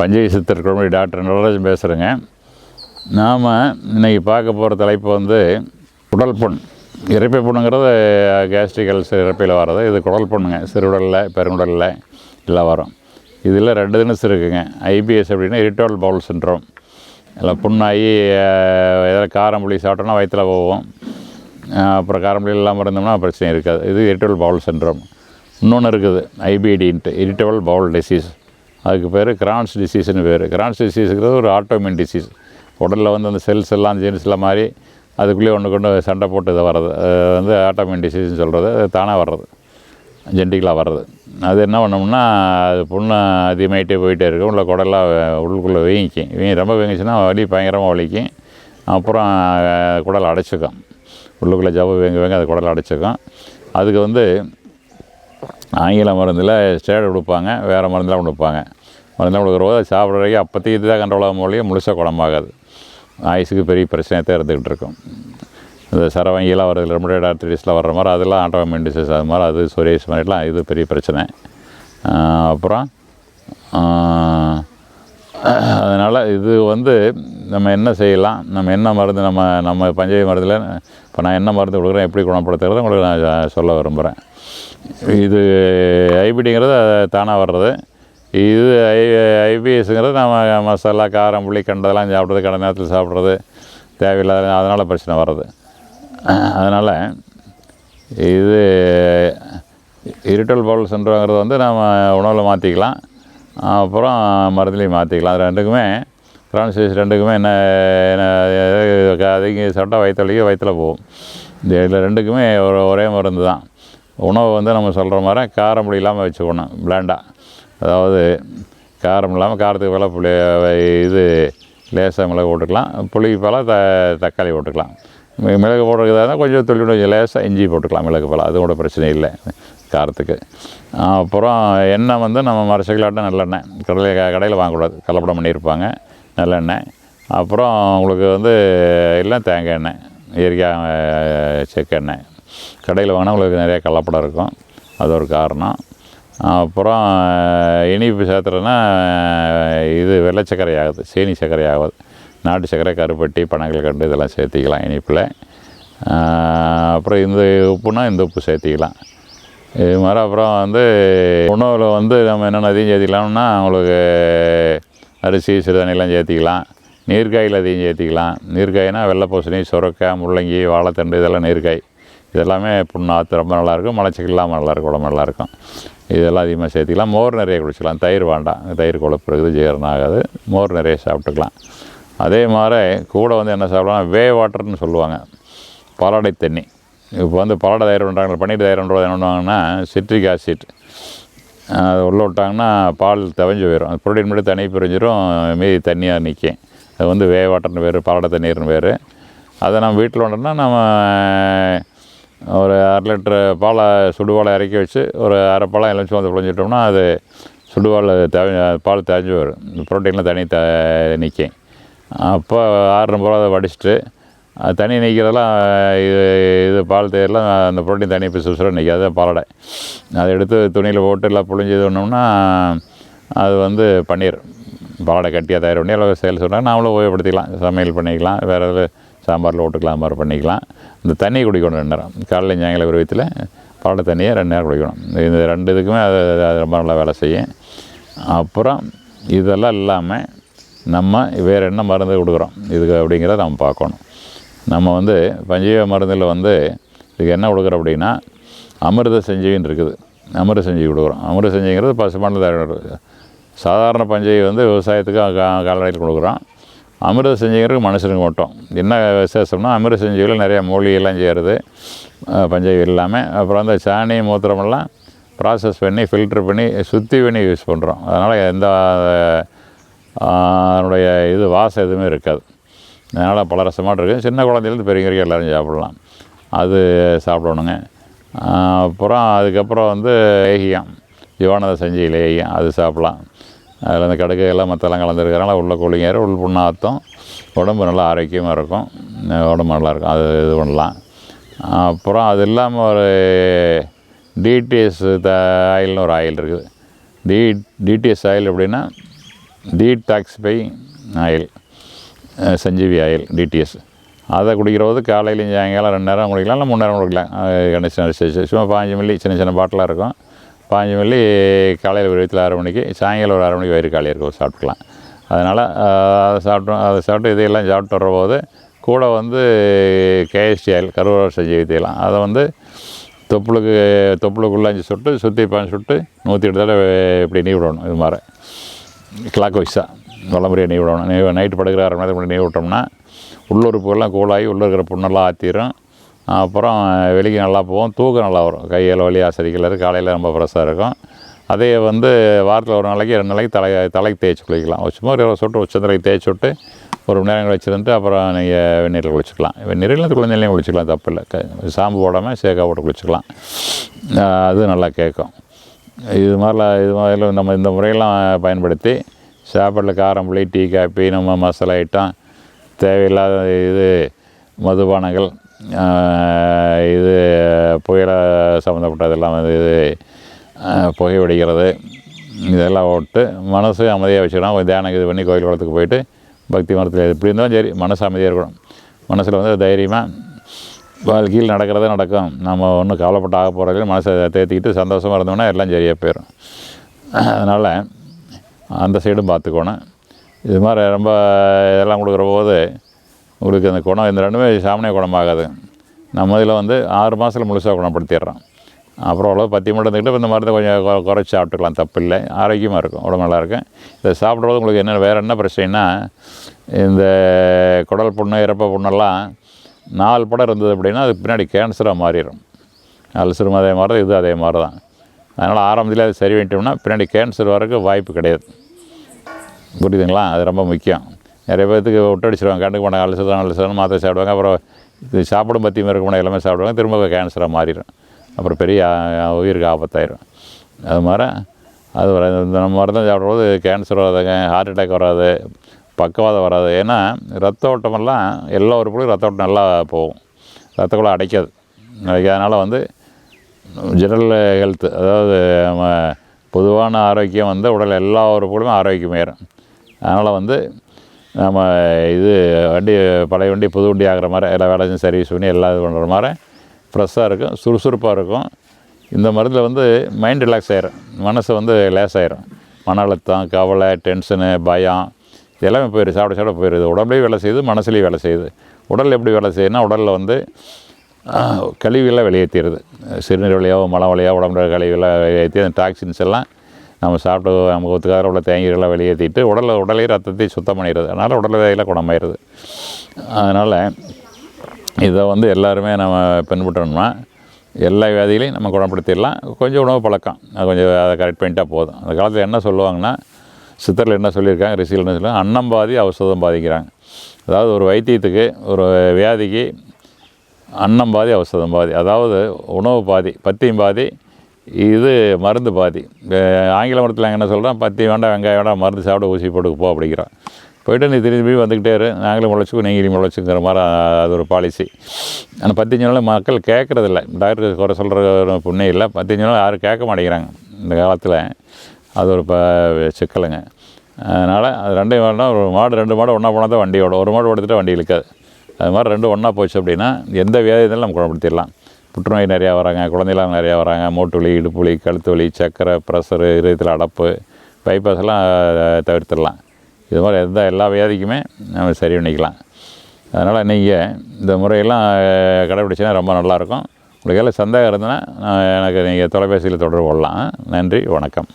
பஞ்சை சித்தர் குழம்பு டாக்டர் நடராஜன் பேசுகிறேங்க நாம் இன்னைக்கு பார்க்க போகிற தலைப்பு வந்து குடல் புண். இறைப்பை புண்ணுங்கிறது கேஸ்ட்ரிக் அல்சர் இறப்பையில் வர்றது. இது குடல் புண்ணுங்க. சிறுகுடலில் பெருங்குடலில் எல்லாம் வரும். இதில் ரெண்டு தினஸ் இருக்குங்க. ஐபிஎஸ் அப்படின்னா இரிட்டோல் பவுல் சின்ட்ரோம் எல்லாம் புண்ணாகி எதாவது காரம் புளி சாப்பிட்டோன்னா வயிற்றில் போவோம் அப்புறம் காரம் புளி இல்லாமல் இருந்தோம்னா பிரச்சனை இருக்காது. இது இரிட்டோல் பவுல் சின்ட்ரோம் இன்னொன்று இருக்குது. ஐபிடின்ட்டு இரிட்டபிள் பவுல் டிசீஸ் அதுக்கு பேர் கிரான்ஸ் டிசீஸ்னு பேர். கிரான்ஸ் டிசீஸுங்கிறது ஒரு ஆட்டோமின் டிசீஸ் உடலில் வந்து அந்த செல்ஸ் எல்லாம் ஜீன்ஸ்லாம் மாதிரி அதுக்குள்ளேயே ஒன்று கொண்டு சண்டை போட்டு இதை வர்றது. வந்து ஆட்டோமின் டிசீஸ்னு சொல்கிறது அது தானாக வர்றது. ஜென்டிக்கலாக வர்றது. அது என்ன பண்ணோம்னா அது புண்ணு அதிகமாகிட்டே போயிட்டே இருக்கும். உள்ள குடலாம் உள்ளுக்குள்ளே வீங்கிக்கும். வீங்கி ரொம்ப வீங்கிச்சுன்னா வலி பயங்கரமாக வலிக்கும். அப்புறம் குடல் அடைச்சிக்கும். உள்ளுக்குள்ளே ஜவ்வு வேங்க வேங்க அது குடல் அடைச்சிக்கும். அதுக்கு வந்து ஆங்கில மருந்தில் ஸ்டேடு கொடுப்பாங்க வேறு மருந்தெலாம் கொடுப்பாங்க. மருந்தெலாம் கொடுக்குறபோது அது சாப்பிட்ற வரைக்கும் அப்போத்தையும் இதுதான் கண்ட்ரோல் ஆகும் மொழியே முழுசாக குணமாகாது. ஆயுசுக்கு பெரிய பிரச்சனையாக தான் இருந்துக்கிட்டு இருக்கும். இந்த சரவங்கிலாம் வருது ரெமடேட் ஆர்த்திடிஸில் வர்ற மாதிரி அதெல்லாம் ஆட்டோமின் டிசீஸ் அது மாதிரி அது சொரியஸ் மாதிரிலாம் இது பெரிய பிரச்சனை. அப்புறம் அதனால் இது வந்து நம்ம என்ன செய்யலாம்? நம்ம என்ன மருந்து நம்ம நம்ம பஞ்சை மருந்தில் இப்போ நான் என்ன மருந்து கொடுக்குறேன் எப்படி குணப்படுத்துகிறது உங்களுக்கு நான் சொல்ல விரும்புகிறேன் இது ஐபிடிங்கிறது தானாக வர்றது. இது ஐ ஐபிஎஸ்ங்கிறது நம்ம மசாலா காரம் புளி கண்டதெல்லாம் சாப்பிட்றது கடை நேரத்தில் சாப்பிட்றது தேவையில்லாத அதனால் பிரச்சனை வர்றது. அதனால் இது இருட்டல் பவுல் சென்றுங்கிறது வந்து நம்ம உணவில் மாற்றிக்கலாம் அப்புறம் மருந்துலேயும் மாற்றிக்கலாம் அது ரெண்டுக்குமே ப்ரான்சைஸ் ரெண்டுக்குமே என்ன என்ன அதிகம் சாப்பிட்டா வயிற்று வலிக்க வயிற்றில் போகும். இந்த இதில் ரெண்டுக்குமே ஒரு ஒரே மருந்து தான் உணவை வந்து நம்ம சொல்கிற மாதிரி காரம் புளி இல்லாமல் வச்சுக்கணும் பிளாண்டாக அதாவது காரம் இல்லாமல் காரத்துக்கு பதிலாக புளி இது லேசாக மிளகு போட்டுக்கலாம் புளிக்கு பதிலாக த தக்காளி போட்டுக்கலாம். மிளகு போடுறதா கொஞ்சம் துளி கொஞ்சம் லேசாக இஞ்சி போட்டுக்கலாம் மிளகு பழம் அது கூட பிரச்சனை இல்லை காரத்துக்கு. அப்புறம் எண்ணெய் வந்து நம்ம மரசக்கலாட்டம் நல்லெண்ணெய். கடலை கடையில் வாங்கக்கூடாது. கலப்படம் பண்ணியிருப்பாங்க நல்லெண்ணெய். அப்புறம் உங்களுக்கு வந்து எல்லாம் தேங்காய் எண்ணெய் இயற்கையாக செக்கெண்ணெய் கடையில் வாங்கினா உங்களுக்கு நிறையா கலப்படம் இருக்கும். அது ஒரு காரணம். அப்புறம் இனிப்பு சேர்த்துறதுன்னா இது வெள்ளை சர்க்கரை ஆகுது சீனி சர்க்கரை ஆகுது. நாட்டு சர்க்கரை கருப்பட்டி பனங்கள் கண்டு இதெல்லாம் சேர்த்திக்கலாம் இனிப்பில். அப்புறம் இந்த உப்புனா இந்த உப்பு சேர்த்திக்கலாம். இது மாதிரி அப்புறம் வந்து உணவில் வந்து நம்ம என்னென்ன அதிகம் சேர்த்திக்கலாம்னா உங்களுக்கு அரிசி சிறுதானியெல்லாம் சேர்த்திக்கலாம். நீர்க்காயில் அதிகம் சேர்த்திக்கலாம். நீர்க்காய்னால் வெள்ளை பூசணி சுரக்காய் முள்ளங்கி வாழைத்தண்டு இதெல்லாம் நீர்க்காய். இதெல்லாமே புண்ணாத்து ரொம்ப நல்லாயிருக்கும். மலச்சிக்கல் இல்லாமல் நல்லாயிருக்கும். உடம்பு நல்லாயிருக்கும். இதெல்லாம் அதிகமாக சேர்த்திக்கலாம். மோர் நிறைய குடிச்சிக்கலாம். தயிர் வேண்டாம். தயிர் கொழுப்பு இருக்குது ஜீரணம் ஆகாது. மோர் நிறைய சாப்பிட்டுக்கலாம். அதே மாதிரி கூட வந்து என்ன சாப்பிடலாம்? வே வாட்டர்னு சொல்லுவாங்க. பாலாடை தண்ணி. இப்போ வந்து பாலாடை தயிர் பண்ணுறாங்க பன்னீர் தயிர் பண்ணுறது என்ன பண்ணுவாங்கன்னா சிட்ரிக் ஆசிட் அது உள்ளே விட்டாங்கன்னா பால் தவஞ்சு போயிடும் அது புரோட்டீன் மட்டும் தனி பிரிஞ்சிடும் மீதி தண்ணியாக நிற்கும் அது வந்து வே வாட்டர்னு பேர் பாலாடை தண்ணீர்னு பேர். அதை நம்ம வீட்டில் வந்தோம்னா நம்ம ஒரு அரை லிட்ரு பாலை சுடுபாலை இறக்கி வச்சு ஒரு அரை பழம் எலுமிச்சம் வந்து புழிஞ்சிட்டோம்னா அது சுடுபால் தேவை பால் தேஞ்சு வரும். ப்ரோட்டீனில் தனி த நிற்கும் அப்போ ஆறுன போல் அதை வடிச்சிட்டு அது நிற்கிறதெல்லாம் இது இது பால் தேர்லாம் அந்த ப்ரோட்டீன் தனி இப்போ சுசுரம் நிற்காது பாலடை. அதை எடுத்து துணியில் போட்டு எல்லாம் புழிஞ்சு இது பண்ணோம்னா அது வந்து பன்னீர். பாலடை கட்டியாக தயார் பண்ணி எல்லாம் சேல் சொன்னால் நாமளும் உபயோகப்படுத்திக்கலாம். சமையல் பண்ணிக்கலாம். வேறு எதாவது சாம்பாரில் போட்டுக்கலாம் மாதிரி பண்ணிக்கலாம். இந்த தண்ணியை குடிக்கணும் ரெண்டு நேரம். காலையில் சாயங்காலம் ஒரு விதத்தில் தண்ணியை ரெண்டு நேரம் குடிக்கணும். இந்த ரெண்டு இதுக்குமே அது அது ரொம்ப நல்லா வேலை செய்யும். அப்புறம் இதெல்லாம் இல்லாமல் நம்ம வேறு என்ன மருந்து கொடுக்குறோம்? இதுக்கு அப்படிங்கிறத நம்ம பார்க்கணும். நம்ம வந்து பஞ்சீவ மருந்தில் வந்து இதுக்கு என்ன கொடுக்குறோம் அப்படின்னா அமிர்த செஞ்சீவின்னு இருக்குது. அமிர்த செஞ்சு கொடுக்குறோம். அமிர்த செஞ்சீங்கிறது பசுமாட்டில் சாதாரண பஞ்சை வந்து விவசாயத்துக்கு கா- கொடுக்குறோம். அமிர்த செஞ்சீங்கிறது மனுஷனுக்கு மட்டும். என்ன விசேஷம்னா அமிர்த செஞ்சுகளில் நிறைய மூலிகைலாம் செய்கிறது பஞ்சை இல்லாமல் அப்புறம் அந்த சாணி மூத்திரமெல்லாம் ப்ராசஸ் பண்ணி ஃபில்டர் பண்ணி சுத்தி பண்ணி யூஸ் பண்ணுறோம் அதனால் எந்த அதனுடைய இது வாசம் எதுவுமே இருக்காது. அதனால் பல ரசமாக இருக்குது சின்ன குழந்தையிலேருந்து பெரியவரைக்கும் எல்லோரும் சாப்பிடலாம். அது சாப்பிடணுங்க. அப்புறம் அதுக்கப்புறம் வந்து ஏகியம். ஜீவானத செஞ்சு லேகியம் அது சாப்பிட்லாம். அதில் அந்த கடுகு எல்லாம் மற்றெல்லாம் கலந்துருக்கிறனால உள்ள கூலிங்கேற உள் புண்ணாத்தம். உடம்பு நல்லா ஆரோக்கியமாக இருக்கும். உடம்பு நல்லாயிருக்கும் அது இது பண்ணலாம். அப்புறம் அது இல்லாமல் ஒரு டிடிஎஸ் த ஆயில்னு ஒரு ஆயில் இருக்குது. டி டிடிஎஸ் ஆயில் அப்படின்னா பை ஆயில். சஞ்சீவி ஆயில் டிடிஎஸ் அதை குடிக்கிறபோது காலையிலையும் சாயங்காலம் ரெண்டு நேரம் குடிக்கலாம் இல்லை மூணு நேரம் குடிக்கலாம். கண்டிஷன் சும்மா பாஞ்சு மில்லி சின்ன சின்ன பாட்டிலாக இருக்கும். பாஞ்சு மில்லி காலையில் ஒரு வீட்டில் அரை மணிக்கு சாயங்காலம் ஒரு அரை மணிக்கு வயிறு காலியாக இருக்கும் சாப்பிட்டுக்கலாம். அதனால் அதை சாப்பிட்டோம் அதை சாப்பிட்டு இதையெல்லாம் சாப்பிட்டு வரும்போது கூட வந்து கேஎஸ்டி ஆயில் கருவாடு செஞ்சு தேலாம் அதை வந்து தொப்புளுக்கு தொப்புளுக்குள்ளே அஞ்சு சுட்டு சுற்றி பாஞ்சு சுட்டு நூற்றி எட்டு தடவை இப்படி நீ விடணும் இது மாதிரி. கிளாக் வைஸாக வளமுறையாக நீ விடணும். நீ நைட்டு படுக்கிற அரை மணி நேரத்துக்கு முன்னாடி நெய் விட்டோம்னா உள்ளுறுப்புகள்லாம் கூலாகி உள்ளே இருக்கிற புண்ணெல்லாம் ஆற்றிடும் அப்புறம் வெளிக்கு நல்லா போவோம் தூக்கம் நல்லா வரும். கையில் வலி ஆசரிக்கிறது காலையில் ரொம்ப ஃப்ரெஷ்ஷாக இருக்கும். அதே வந்து வாரத்தில் ஒரு நாளைக்கு ரெண்டு நாளைக்கு தலை தலைக்கு தேய்ச்சி குளிக்கலாம். சும்மா ஒரு இருபது சொட்டு உச்சந்தலைக்கு தேய்ச்சி விட்டு ஒரு மணி நேரம் வச்சுருந்துட்டு அப்புறம் நீங்கள் வெந்நீரில் குளிச்சுக்கலாம். வெந்நீரில் இந்த குழந்தைலையும் குளிச்சுக்கலாம் தப்பு இல்லை. ஷாம்பு போடாமல் சேக்காக போட்டு குளிச்சுக்கலாம். அது நல்லா கேட்கும். இது மாதிரிலாம் இது மாதிரிலாம் நம்ம இந்த முறையெல்லாம் பயன்படுத்தி சாப்பாட்டில் காரம் புளி டீ காப்பி நம்ம மசாலா ஐட்டம் தேவையில்லாத இது மதுபானங்கள் இது புயல சம்மந்தப்பட்டதெல்லாம் வந்து இது புகை வெடிக்கிறது. இதெல்லாம் விட்டு மனசு அமைதியாக வச்சுக்கணும். கொஞ்சம் தியானம் இது பண்ணி கோயில் குளத்துக்கு போயிட்டு பக்தி மரத்தில் எப்படி இருந்தாலும் சரி மனசு அமைதியாக இருக்கணும். மனசில் வந்து தைரியமாக வாழ்க்கையில் நடக்கிறதே நடக்கும். நம்ம ஒன்றும் கவலைப்பட்டு ஆக போகிறதில்ல மனசை தேத்திக்கிட்டு சந்தோஷமாக இருந்தோம்னா எல்லாம் சரியாக போயிடும் அதனால் அந்த சைடும் பார்த்துக்கணும். இது மாதிரி ரொம்ப இதெல்லாம் கொடுக்குற போது உங்களுக்கு அந்த குணம் இந்த ரெண்டுமே சாமானிய குணமாகாது. நம்ம இதில் வந்து ஆறு மாதத்தில் முழுசாக குணப்படுத்திடுறோம். அப்புறம் அவ்வளோ பத்தி மட்டும் இருந்துக்கிட்டு இந்த மருந்து கொஞ்சம் குறைச்சி சாப்பிட்டுக்கலாம். தப்பு இல்லை ஆரோக்கியமாக இருக்கும். உடம்பு நல்லாயிருக்கும் இதை சாப்பிட்றது உங்களுக்கு என்ன வேறு என்ன பிரச்சனைனா இந்த குடல் புண்ணு இறப்பை புண்ணெல்லாம் நாலு படம் இருந்தது அப்படின்னா அது பின்னாடி கேன்சராக மாறிடும். அல்சரும் அதே மாதிரி தான் இது அதே மாதிரி தான். அதனால் ஆரம்பத்தில் அது சரி பண்ணிட்டோம்னா பின்னாடி கேன்சர் வரக்கு வாய்ப்பு கிடையாது. புரியுதுங்களா? அது ரொம்ப முக்கியம். நிறைய பேர்த்துக்கு ஒட்டடிச்சிருவாங்க. கண்டுக்கு மாட்டாங்க அல்சர் தான் அல்சர் மாத்திரை சாப்பிடுவாங்க. அப்புறம் இது சாப்பிடும் பற்றியும் இருக்க எல்லாமே சாப்பிடுவாங்க. திரும்ப கேன்சராக மாறிடும். அப்புறம் பெரிய உயிருக்கு ஆபத்தாயிரும். அது மாதிரி அது வர இந்த நம்ம மருந்து சாப்பிடும்போது கேன்சர் வராதுங்க ஹார்ட் அட்டாக் வராது பக்கவாதம் வராது. ஏன்னா ரத்த ஓட்டமெல்லாம் எல்லா உறுப்புகளும் ரத்த ஓட்டம் நல்லா போகும். ரத்த குழாய் அடைக்காது. அதனால் வந்து ஜெனரல் ஹெல்த் அதாவது நம்ம பொதுவான ஆரோக்கியம் வந்து உடல் எல்லா உறுப்புகளுமே ஆரோக்கியமாயிரும். அதனால் வந்து நம்ம இது வண்டி பழைய வண்டி புது வண்டி ஆகிற மாதிரி எல்லா வேலையும் சர்வீஸ் பண்ணி எல்லாம் இது பண்ணுற மாதிரி ஃப்ரெஷ்ஷாக இருக்கும் சுறுசுறுப்பாக இருக்கும். இந்த மருந்தில் வந்து மைண்ட் ரிலாக்ஸ் ஆயிரும். மனசு வந்து லேஸ் ஆயிரும். மன அழுத்தம் கவலை டென்ஷனு பயம் இது எல்லாமே போயிடுது சாப்பிட சாப்பிட போயிடுது உடம்புலேயும் வேலை செய்யுது மனசுலேயும் வேலை செய்யுது. உடல் எப்படி வேலை செய்யுதுன்னா உடலில் வந்து ஆஹ், கழிவுகளை வெளியேற்றிடுது சிறுநீர் வழியாவோ மலம் வழியாக உடம்புல கழிவுகளை வெளியேற்றி அந்த டாக்ஸின்ஸ் எல்லாம் நம்ம சாப்பிட்டு நம்ம ஒத்துக்கார உள்ள தேங்கீரெல்லாம் வெளியேற்றிட்டு உடலை உடலே ரத்தத்தையும் சுத்தம் பண்ணிடுது அதனால் உடல் குணமாயிடுது. அதனால் இதை வந்து எல்லாருமே நம்ம பின்பற்றணும்னா எல்லா வியாதிகளையும் நம்ம குணப்படுத்திடலாம். கொஞ்சம் உணவு பழக்கம். அது கொஞ்சம் அதை கரெக்ட் பண்ணிட்டா போதும். அந்த காலத்தில் என்ன சொல்லுவாங்கன்னா சித்தரில் என்ன சொல்லியிருக்காங்க ரிசியில் என்ன சொல்லுவாங்க அன்னம் பாதி அவசதம் பாதிக்கிறாங்க. அதாவது ஒரு வைத்தியத்துக்கு ஒரு வியாதிக்கு அன்னம் பாதி அவசதம் பாதி. அதாவது உணவு பாதி பத்தியம் பாதி இது மருந்து பாதி. ஆங்கில மருத்துவத்தில் என்ன சொல்கிறான் பத்தி வேண்டாம் வெங்காயம் வேண்டாம் மருந்து சாப்பிட ஊசி போட்டு போ அப்படிங்கிறான். போயிட்டு நீ திரும்பி வந்துக்கிட்டே இரு நாங்களும் முளைச்சிக்கும் நீங்களும் முளைச்சிக்கிற மாதிரி அது ஒரு பாலிசி ஆனால் பத்தஞ்சு நாள் மக்கள் கேட்குறதில்ல டாக்டர் குறை சொல்கிற புண்ணே இல்லை. பத்தஞ்சு நாள் யாரும் கேட்க மாட்டேங்கிறாங்க. இந்த காலத்தில் அது ஒரு ப சிக்கலுங்க. அதனால் அது ரெண்டையும் வேண்டாம் ஒரு மாடு ரெண்டு மாடு ஒன்றா போனால் தான் வண்டி ஓடும் ஒரு மாடு ஓடுத்துட்டு வண்டி இழுக்காது. அது மாதிரி ரெண்டு ஒன்றா போச்சு அப்படின்னா எந்த வியாதி நம்ம குணப்படுத்திடலாம். புற்றுநோய் நிறையா வராங்க குழந்தைலாம் நிறையா வராங்க. மூட்டு வலி இடுப்பு வலி கழுத்து வலி சக்கரை ப்ரெஷரு இதயத்தில் அடப்பு பைபாஸ் எல்லாம் இது மாதிரி எந்த எல்லா வியாதிக்குமே நம்ம சரி பண்ணிக்கலாம். அதனால் நீங்கள் இந்த முறையெல்லாம் கடைப்பிடிச்சின்னா கடைபிடிச்சினா ரொம்ப நல்லாயிருக்கும். உங்களுக்கு எல்லாம் சந்தேகம் இருந்ததுன்னா எனக்கு நீங்கள் தொலைபேசியில் தொடர்பு கொள்ளலாம். நன்றி வணக்கம்.